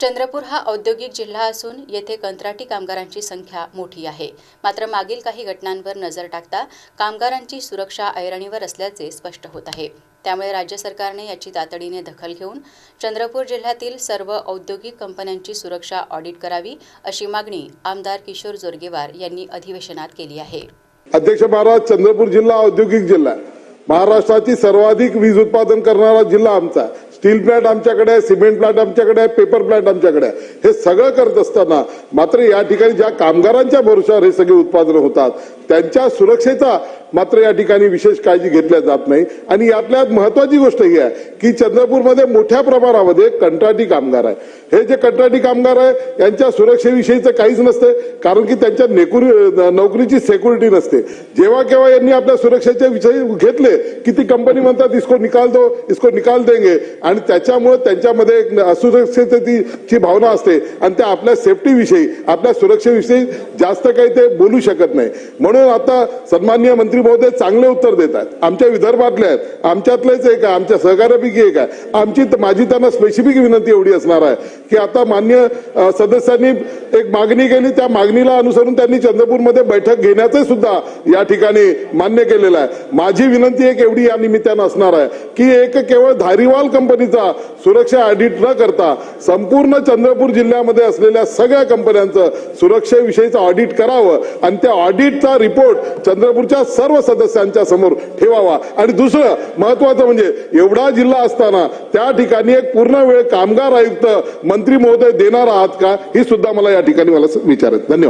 चंद्रपूर हा औद्योगिक जिल्हा असून येथे कंत्राटी कामगारांची संख्या मोठी आहे. मात्र मागील काही घटनांवर नजर टाकता कामगारांची सुरक्षा ऐरणीवर असल्याचे स्पष्ट होत आहे. त्यामुळे राज्य सरकारने याची तातडीने दखल घेऊन चंद्रपूर जिल्ह्यातील सर्व औद्योगिक कंपन्यांची सुरक्षा ऑडिट करावी अशी मागणी आमदार किशोर जोरगेवार यांनी अधिवेशनात केली आहे. अध्यक्ष महाराज चंद्रपूर जिल्हा औद्योगिक जिल्हा महाराष्ट्राची सर्वाधिक वीज उत्पादन करणारा जिल्हा आमचा स्टील प्लांट आमच्याकडे आहे सिमेंट प्लांट आमच्याकडे आहे पेपर प्लांट आमच्याकडे आहे. हे सगळं करत असताना मात्र या ठिकाणी ज्या कामगारांच्या भरोशावर हे सगळे उत्पादन होतात त्यांच्या सुरक्षेचा मात्र या ठिकाणी विशेष काळजी घेतल्या जात नाही. आणि यातल्या महत्वाची गोष्ट ही आहे की चंद्रपूरमध्ये मोठ्या प्रमाणामध्ये कंत्राटी कामगार आहे. हे जे कंत्राटी कामगार आहे यांच्या सुरक्षेविषयीचं काहीच नसते कारण की त्यांच्या नेकुरी नोकरीची सेक्युरिटी नसते. जेव्हा केव्हा यांनी आपल्या सुरक्षेचे विषय घेतले की ती कंपनी म्हणतात इसको निकाल दो इसको निकाल देंगे. आणि त्याच्यामुळे त्यांच्यामध्ये एक असुरक्षिततेची भावना असते. आणि त्या आपल्या सेफ्टीविषयी आपल्या सुरक्षेविषयी जास्त काही ते बोलू शकत नाही. म्हणून आता सन्माननीय मंत्री महोदय चांगले उत्तर देत आहेत. आमच्या विदर्भातले आहेत. आमच्यातलेच एक आहे. आमच्या सहकार्यापैकी एक आहे. आमची माझी त्यांना स्पेसिफिक विनंती एवढी असणार आहे की आता मान्य सदस्यांनी एक मागणी केली. त्या मागणीला अनुसरून त्यांनी चंद्रपूरमध्ये बैठक घेण्याचं सुद्धा या ठिकाणी मान्य केलेलं आहे. माझी विनंती एक एवढी या निमित्तानं असणार आहे की एक केवळ धारीवाल कंपनीचा सुरक्षा ऑडिट न करता संपूर्ण चंद्रपूर जिल्ह्यामध्ये असलेल्या सगळ्या कंपन्यांचं सुरक्षेविषयीचं ऑडिट करावं. आणि त्या ऑडिटचा रिपोर्ट चंद्रपूरच्या सर्व सदस्यांच्या समोर ठेवावा. आणि दुसरं महत्वाचं म्हणजे एवढा जिल्हा असताना त्या ठिकाणी एक पूर्ण वेळ कामगार आयुक्त मंत्री महोदय देणार आहात का? ही सुद्धा मला या ठिकाणी मला विचारत धन्यवाद.